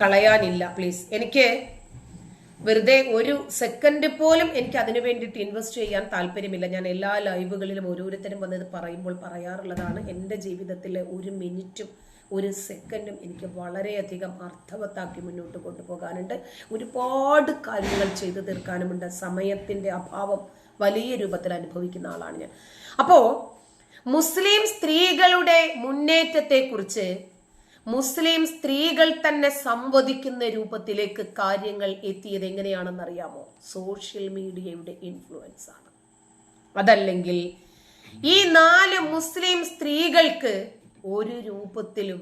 കളയാനില്ല please എനിക്ക് വെറുതെ ഒരു സെക്കൻഡ് പോലും എനിക്ക് അതിനു വേണ്ടിയിട്ട് ഇൻവെസ്റ്റ് ചെയ്യാൻ താല്പര്യമില്ല. ഞാൻ എല്ലാ ലൈവുകളിലും ഓരോരുത്തരും വന്നത് പറയുമ്പോൾ പറയാറുള്ളതാണ് എന്റെ ജീവിതത്തിലെ ഒരു മിനിറ്റും ഒരു സെക്കൻഡും എനിക്ക് വളരെയധികം അർത്ഥവത്താക്കി മുന്നോട്ട് കൊണ്ടുപോകാനുണ്ട്. ഒരുപാട് കാര്യങ്ങൾ ചെയ്തു തീർക്കാനുമുണ്ട്. സമയത്തിന്റെ അഭാവം വലിയ രൂപത്തിൽ അനുഭവിക്കുന്ന ആളാണ് ഞാൻ. അപ്പോൾ മുസ്ലിം സ്ത്രീകളുടെ മുന്നേറ്റത്തെക്കുറിച്ച് മുസ്ലിം സ്ത്രീകൾ തന്നെ സംവദിക്കുന്ന രൂപത്തിലേക്ക് കാര്യങ്ങൾ എത്തിയത് എങ്ങനെയാണെന്ന് അറിയാമോ സോഷ്യൽ മീഡിയയുടെ ഇൻഫ്ലുവൻസ് ആണ് അതല്ലെങ്കിൽ ഈ നാല് മുസ്ലിം സ്ത്രീകൾക്ക് ഒരു രൂപത്തിലും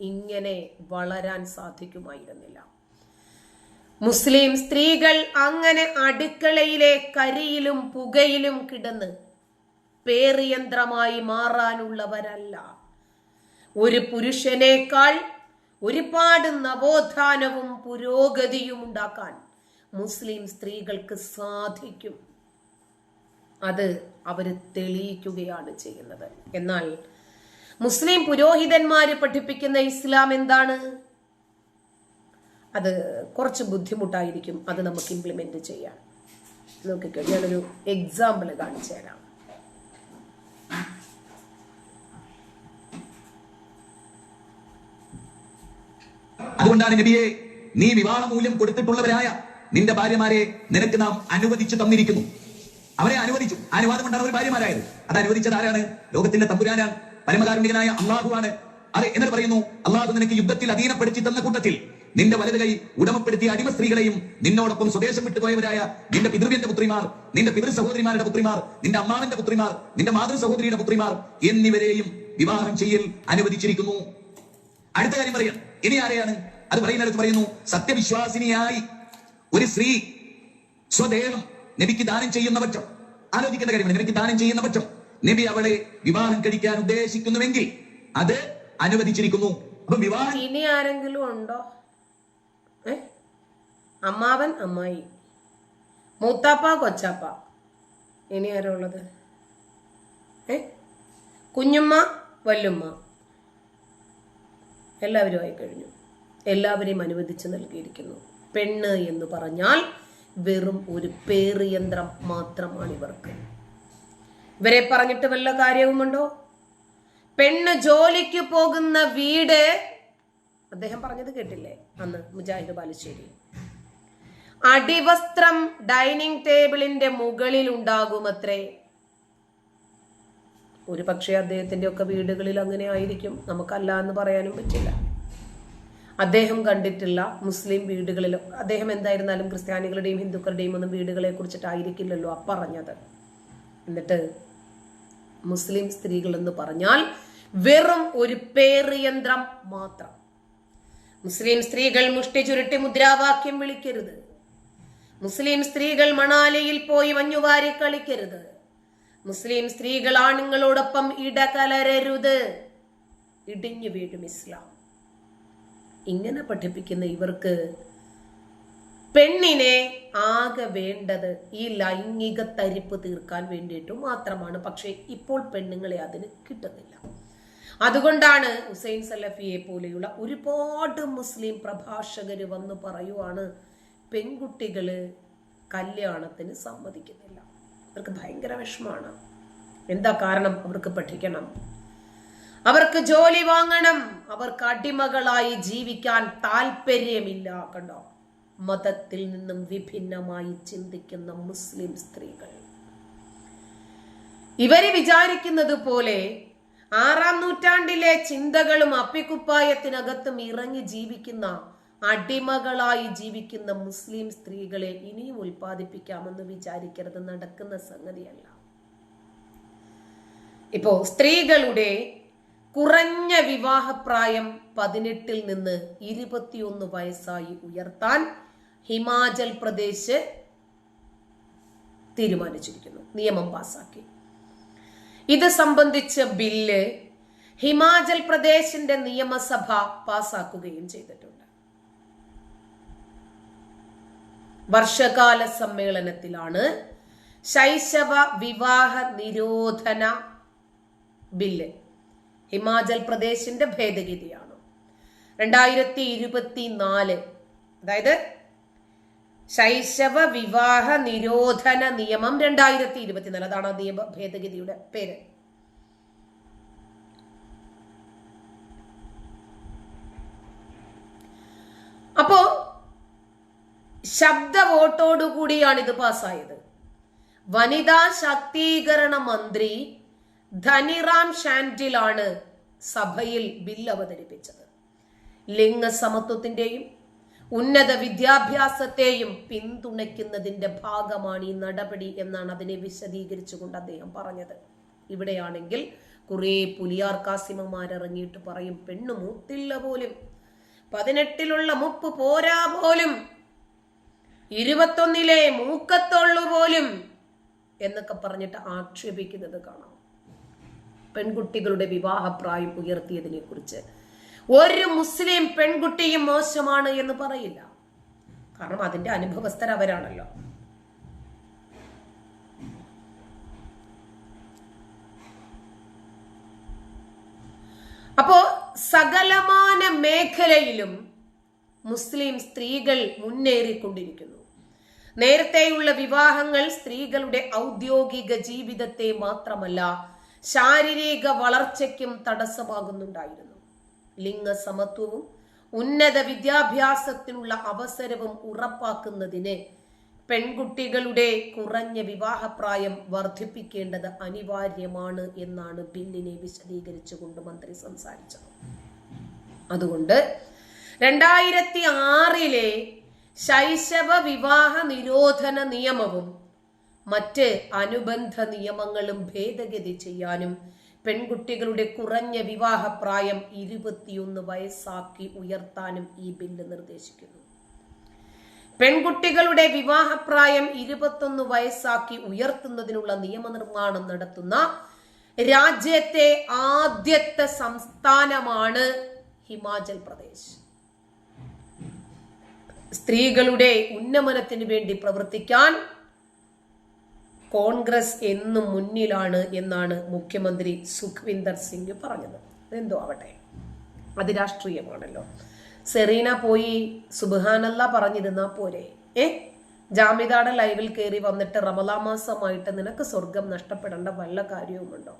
ഇങ്ങനെ വളരാൻ സാധിക്കുമായിരുന്നില്ല. മുസ്ലിം സ്ത്രീകൾ അങ്ങനെ അടുക്കളയിലെ കരിയിലും പുകയിലും കിടന്ന് പേറിയന്ത്രമായി മാറാനുള്ളവരല്ല. ഒരു പുരുഷനേക്കാൾ ഒരുപാട് നവോത്ഥാനവും പുരോഗതിയും ഉണ്ടാക്കാൻ മുസ്ലിം സ്ത്രീകൾക്ക് സാധിക്കും. അത് അവർ തെളിയിക്കുകയാണ് ചെയ്യുന്നത്. എന്നാൽ മുസ്ലിം പുരോഹിതന്മാര് പഠിപ്പിക്കുന്ന ഇസ്ലാം എന്താണ്? അത് കുറച്ച് ബുദ്ധിമുട്ടായിരിക്കും അത് നമുക്ക് ഇംപ്ലിമെന്റ് ചെയ്യാം നോക്കിക്കോ ഞാനൊരു എക്സാമ്പിൾ കാണിച്ചു തരാം. അതുകൊണ്ടാണ് നബിയെ നീ വിവാഹ മൂല്യം കൊടുത്തിട്ടുള്ളവരായ നിന്റെ ഭാര്യമാരെ നിനക്ക് നാം അനുവദിച്ചു തന്നിരിക്കുന്നു. അവരെ അനുവദിച്ചു. അനുവാദം കൊണ്ടാണ് അവർ ഭാര്യമാരായത്. അത് അനുവദിച്ചത് ആരാണ്? ലോകത്തിന്റെ തമ്പുരാനാണ് പരമകാരുണികനായ അള്ളാഹുവാണ്. അതെ എന്നിട്ട് പറയുന്നു അള്ളാഹു നിനക്ക് യുദ്ധത്തിൽ അധീനപ്പെടുത്തി തന്ന കൂട്ടത്തിൽ നിന്റെ വലത് കൈ ഉടമപ്പെടുത്തിയ അടിമ സ്ത്രീകളെയും നിന്നോടൊപ്പം സ്വദേശം വിട്ടുപോയവരായ നിന്റെ പിതൃവ്യന്റെ പുത്രിമാർ നിന്റെ പിതൃ സഹോദരിമാരുടെ പുത്രിമാർ നിന്റെ അമ്മാവന്റെ പുത്രിമാർ നിന്റെ മാതൃ സഹോദരിയുടെ പുത്രിമാർ എന്നിവരെയും വിവാഹം ചെയ്യൽ അനുവദിച്ചിരിക്കുന്നു. അടുത്ത കാര്യം പറയാം. ഇനി ആരെയാണ്? അത് പറയുന്നിടത്ത് പറയുന്നു സത്യവിശ്വാസിനിയായി ഒരു സ്ത്രീ സ്വദേഹം നബിക്ക് ദാനം ചെയ്യുന്ന പക്ഷം. ആലോചിക്കേണ്ട കാര്യമാണ് നബിക്ക് ദാനം ചെയ്യുന്ന പക്ഷം. നബി അവളെ വിവാഹം കഴിക്കാൻ ഉദ്ദേശിക്കുന്നുവെങ്കിൽ അത് അനുവദിച്ചിരിക്കുന്നു. അപ്പൊ വിവാഹം ഇനി ആരെങ്കിലും ഉണ്ടോ? അമ്മാവൻ അമ്മായി. മൂത്താപ്പ കൊച്ചാപ്പ? ഇനി ആരാ ഉള്ളത്? ഏ? കുഞ്ഞുമ്മ വല്ലുമ്മ? എല്ലാവരും ആയി കഴിഞ്ഞു. എല്ലാവരെയും അനുവദിച്ച് നൽകിയിരിക്കുന്നു. പെണ്ണ് എന്ന് പറഞ്ഞാൽ വെറും ഒരു പേറിയന്ത്രം മാത്രമാണ് ഇവർക്ക്. ഇവരെ പറഞ്ഞിട്ട് വല്ല കാര്യവുമുണ്ടോ? പെണ്ണ് ജോലിക്ക് പോകുന്ന വീട് അദ്ദേഹം പറഞ്ഞത് കേട്ടില്ലേ അന്ന് മുജാഹിദ് ബാലുശ്ശേരി? അടിവസ്ത്രം ഡൈനിങ് ടേബിളിന്റെ മുകളിൽ ഉണ്ടാകുമത്രേ ഒരു പക്ഷേ അദ്ദേഹത്തിന്റെ ഒക്കെ വീടുകളിൽ അങ്ങനെ ആയിരിക്കും. നമുക്കല്ല എന്ന് പറയാനും പറ്റില്ല. അദ്ദേഹം കണ്ടിട്ടുള്ള മുസ്ലിം വീടുകളിലും അദ്ദേഹം എന്തായിരുന്നാലും ക്രിസ്ത്യാനികളുടെയും ഹിന്ദുക്കളുടെയും ഒന്നും വീടുകളെ കുറിച്ചിട്ടായിരിക്കില്ലല്ലോ പറഞ്ഞത് എന്നിട്ട് മുസ്ലിം സ്ത്രീകൾ എന്ന് പറഞ്ഞാൽ വെറും ഒരു പേറിയന്ത്രം മാത്രം. മുസ്ലിം സ്ത്രീകൾ മുഷ്ടി ചുരുട്ടി മുദ്രാവാക്യം വിളിക്കരുത്. മുസ്ലിം സ്ത്രീകൾ മണാലിയിൽ പോയി മഞ്ഞുവാരി കളിക്കരുത്. മുസ്ലിം സ്ത്രീകൾ ആണുങ്ങളോടൊപ്പം ഇടകലരരുത്. ഇടിഞ്ഞു വീഴും ഇസ്ലാം. ഇങ്ങനെ പഠിപ്പിക്കുന്ന ഇവർക്ക് പെണ്ണിനെ ആകെ വേണ്ടത് ഈ ലൈംഗിക തരിപ്പ് തീർക്കാൻ വേണ്ടിയിട്ട് മാത്രമാണ്. പക്ഷേ ഇപ്പോൾ പെണ്ണുങ്ങളെ അതിന് കിട്ടുന്നില്ല. അതുകൊണ്ടാണ് ഹുസൈൻ സലഫിയെ പോലെയുള്ള ഒരുപാട് മുസ്ലിം പ്രഭാഷകർ വന്ന് പറയുവാണ് പെൺകുട്ടികൾ കല്യാണത്തിന് സമ്മതിക്കുന്നില്ല. അവർക്ക് ഭയങ്കര വിഷമാണ്. എന്താ കാരണം അവർക്ക് പഠിക്കണം? അവർക്ക് ജോലി വാങ്ങണം. അവർക്ക് അടിമകളായി ജീവിക്കാൻ താല്പര്യമില്ല കണ്ടോ? മതത്തിൽ നിന്നും വിഭിന്നമായി ചിന്തിക്കുന്ന മുസ്ലിം സ്ത്രീകൾ. ഇവർ വിചാരിക്കുന്നത് പോലെ ആറാം നൂറ്റാണ്ടിലെ ചിന്തകളും അപ്പിക്കുപ്പായത്തിനകത്തും ഇറങ്ങി ജീവിക്കുന്ന അടിമകളായി ജീവിക്കുന്ന മുസ്ലിം സ്ത്രീകളെ ഇനിയും ഉൽപ്പാദിപ്പിക്കാമെന്ന് വിചാരിക്കരുത്. നടക്കുന്ന സംഗതിയല്ല. ഇപ്പോ സ്ത്രീകളുടെ കുറഞ്ഞ വിവാഹപ്രായം പതിനെട്ടിൽ നിന്ന് ഇരുപത്തിയൊന്ന് വയസ്സായി ഉയർത്താൻ ഹിമാചൽ പ്രദേശ് തീരുമാനിച്ചിരിക്കുന്നു. നിയമം പാസാക്കി. ഇത് സംബന്ധിച്ച ബില്ല് ഹിമാചൽ പ്രദേശിന്റെ നിയമസഭ പാസാക്കുകയും ചെയ്തിട്ടുണ്ട്. വർഷകാല സമ്മേളനത്തിലാണ് ശൈശവ വിവാഹ നിരോധന ബില്ല്. ഹിമാചൽ പ്രദേശിന്റെ ഭേദഗതിയാണ്. രണ്ടായിരത്തി ഇരുപത്തി നാല് അതായത് ശൈശവ വിവാഹ നിരോധന നിയമം രണ്ടായിരത്തി ഇരുപത്തിനാല്. അതാണ് നിയമ ഭേദഗതിയുടെ പേര് അപ്പോ ശബ്ദ വോട്ടോടുകൂടിയാണ് ഇത് പാസ്സായത്. വനിതാ ശാക്തീകരണ മന്ത്രി ധനിറാം ഷാൻഡിലാണ് സഭയിൽ ബിൽ അവതരിപ്പിച്ചത്. ലിംഗസമത്വത്തിന്റെയും ഉന്നത വിദ്യാഭ്യാസത്തെയും പിന്തുണയ്ക്കുന്നതിന്റെ ഭാഗമാണ് ഈ നടപടി എന്നാണ് അതിനെ വിശദീകരിച്ചുകൊണ്ട് അദ്ദേഹം പറഞ്ഞത്. ഇവിടെയാണെങ്കിൽ കുറെ പുലിയാർ കാസിമമാരിറങ്ങിയിട്ട് പറയും പെണ്ണു മൂത്തില്ല പോലും പതിനെട്ടിലുള്ള മുപ്പ് പോരാ പോലും ഇരുപത്തൊന്നിലെ മൂക്കത്തുള്ളു പോലും എന്നൊക്കെ പറഞ്ഞിട്ട് ആക്ഷേപിക്കുന്നത് കാണാം. പെൺകുട്ടികളുടെ വിവാഹപ്രായം ഉയർത്തിയതിനെ കുറിച്ച് ഒരു മുസ്ലിം പെൺകുട്ടിയും മോശമാണ് എന്ന് പറയില്ല. കാരണം അതിന്റെ അനുഭവസ്ഥർ അവരാണല്ലോ. അപ്പോ സകലമാന മേഖലയിലും മുസ്ലിം സ്ത്രീകൾ മുന്നേറിക്കൊണ്ടിരിക്കുന്നു. നേരത്തെയുള്ള വിവാഹങ്ങൾ സ്ത്രീകളുടെ ഔദ്യോഗിക ജീവിതത്തെ മാത്രമല്ല ശാരീരിക വളർച്ചയ്ക്കും തടസ്സമാകുന്നുണ്ടായിരുന്നു. ലിംഗസമത്വവും ഉന്നത വിദ്യാഭ്യാസത്തിനുള്ള അവസരവും ഉറപ്പാക്കുന്നതിന് പെൺകുട്ടികളുടെ കുറഞ്ഞ വിവാഹപ്രായം വർദ്ധിപ്പിക്കേണ്ടത് അനിവാര്യമാണ് എന്നാണ് ബില്ലിനെ വിശദീകരിച്ചുകൊണ്ട് മന്ത്രി സംസാരിച്ചത്. അതുകൊണ്ട് രണ്ടായിരത്തി ആറിലെ ശൈശവ വിവാഹ നിരോധന നിയമവും മറ്റ് അനുബന്ധ നിയമങ്ങളും ഭേദഗതി ചെയ്യാനും പെൺകുട്ടികളുടെ കുറഞ്ഞ വിവാഹപ്രായം ഇരുപത്തിയൊന്ന് വയസ്സാക്കി ഉയർത്താനും ഈ ബില്ല് നിർദ്ദേശിക്കുന്നു. പെൺകുട്ടികളുടെ വിവാഹപ്രായം ഇരുപത്തൊന്ന് വയസ്സാക്കി ഉയർത്തുന്നതിനുള്ള നിയമനിർമ്മാണം നടത്തുന്ന രാജ്യത്തെ ആദ്യത്തെ സംസ്ഥാനമാണ് ഹിമാചൽ പ്രദേശ്. സ്ത്രീകളുടെ ഉന്നമനത്തിന് വേണ്ടി പ്രവർത്തിക്കാൻ കോൺഗ്രസ് എന്നും മുന്നിലാണ് എന്നാണ് മുഖ്യമന്ത്രി സുഖ്വിന്ദർ സിംഗ് പറഞ്ഞത്. അതെന്തോ ആവട്ടെ. അത് രാഷ്ട്രീയമാണല്ലോ. സെറീന പോയി സുബാനല്ല പറഞ്ഞിരുന്നാ പോരെ. ഏ? ജാമിതാടെ ലൈവിൽ കയറി വന്നിട്ട് റമലാ മാസമായിട്ട് നിനക്ക് സ്വർഗം നഷ്ടപ്പെടേണ്ട വല്ല കാര്യവുമുണ്ടോ?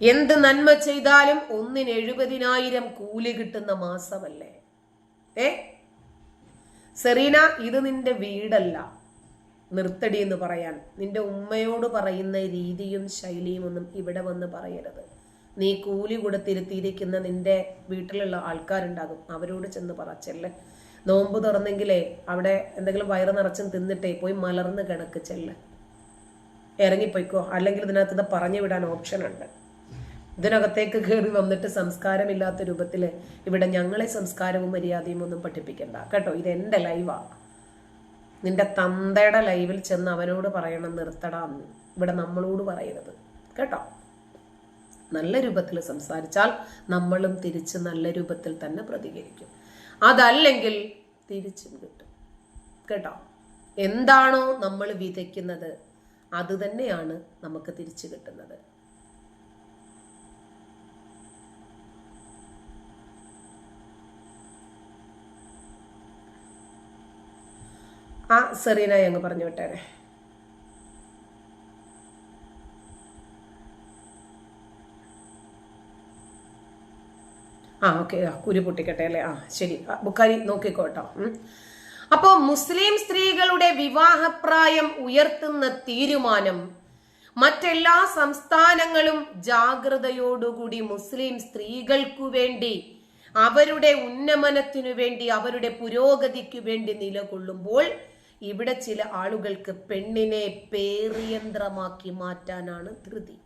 എന്ത് നന്മ ചെയ്താലും ഒന്നിന് എഴുപതിനായിരം കൂലി കിട്ടുന്ന മാസമല്ലേ? ഏ? സെറീന ഇത് നിന്റെ വീടല്ല. നിർത്തടി എന്ന് പറയാൻ. നിന്റെ ഉമ്മയോട് പറയുന്ന രീതിയും ശൈലിയും ഒന്നും ഇവിടെ വന്ന് പറയരുത്. നീ കൂലി കൊടുത്തിരുത്തിയിരിക്കുന്ന നിന്റെ വീട്ടിലുള്ള ആൾക്കാരുണ്ടാകും. അവരോട് ചെന്ന് പറ. ചെല്ലെ. നോമ്പ് തുറന്നെങ്കിലേ അവിടെ എന്തെങ്കിലും വയറ് നിറച്ചും തിന്നിട്ടേ പോയി മലർന്ന് കിടക്ക്. ചെല്ല്. ഇറങ്ങിപ്പോയിക്കോ. അല്ലെങ്കിൽ ഇതിനകത്ത് ഇത് പറഞ്ഞു വിടാൻ ഓപ്ഷൻ ഉണ്ട്. ഇതിനകത്തേക്ക് കയറി വന്നിട്ട് സംസ്കാരമില്ലാത്ത രൂപത്തിൽ ഇവിടെ ഞങ്ങളെ സംസ്കാരവും മര്യാദയും ഒന്നും പഠിപ്പിക്കണ്ട. കേട്ടോ ഇത് എന്റെ ലൈവാ നിന്റെ തന്തയുടെ ലൈവിൽ ചെന്ന് അവനോട് പറയണം നിർത്തടാന്ന് ഇവിടെ നമ്മളോട് പറയരുത്. കേട്ടോ? നല്ല രൂപത്തിൽ സംസാരിച്ചാൽ നമ്മളും തിരിച്ച് നല്ല രൂപത്തിൽ തന്നെ പ്രതികരിക്കും. അതല്ലെങ്കിൽ തിരിച്ചും കിട്ടും. കേട്ടോ? എന്താണോ നമ്മൾ വിതയ്ക്കുന്നത് അത് തന്നെയാണ് നമുക്ക് തിരിച്ചു കിട്ടുന്നത്. ആ സെറീന അങ്ങ് പറഞ്ഞു വിട്ടേനെ ആ ഓക്കെ കുരു പൊട്ടിക്കട്ടെ അല്ലേ? ആ ശരി. ബുക്കാരി നോക്കിക്കോട്ടോ. അപ്പോൾ അപ്പോ മുസ്ലിം സ്ത്രീകളുടെ വിവാഹപ്രായം ഉയർത്തുന്ന തീരുമാനം മറ്റെല്ലാ സംസ്ഥാനങ്ങളും ജാഗ്രതയോടുകൂടി മുസ്ലിം സ്ത്രീകൾക്കു വേണ്ടി അവരുടെ ഉന്നമനത്തിനു വേണ്ടി അവരുടെ പുരോഗതിക്കു വേണ്ടി നിലകൊള്ളുമ്പോൾ ഇവിടെ ചില ആളുകൾക്ക് പെണ്ണിനെ പേറിയന്ത്രമാക്കി മാറ്റാനാണ് ധൃതി.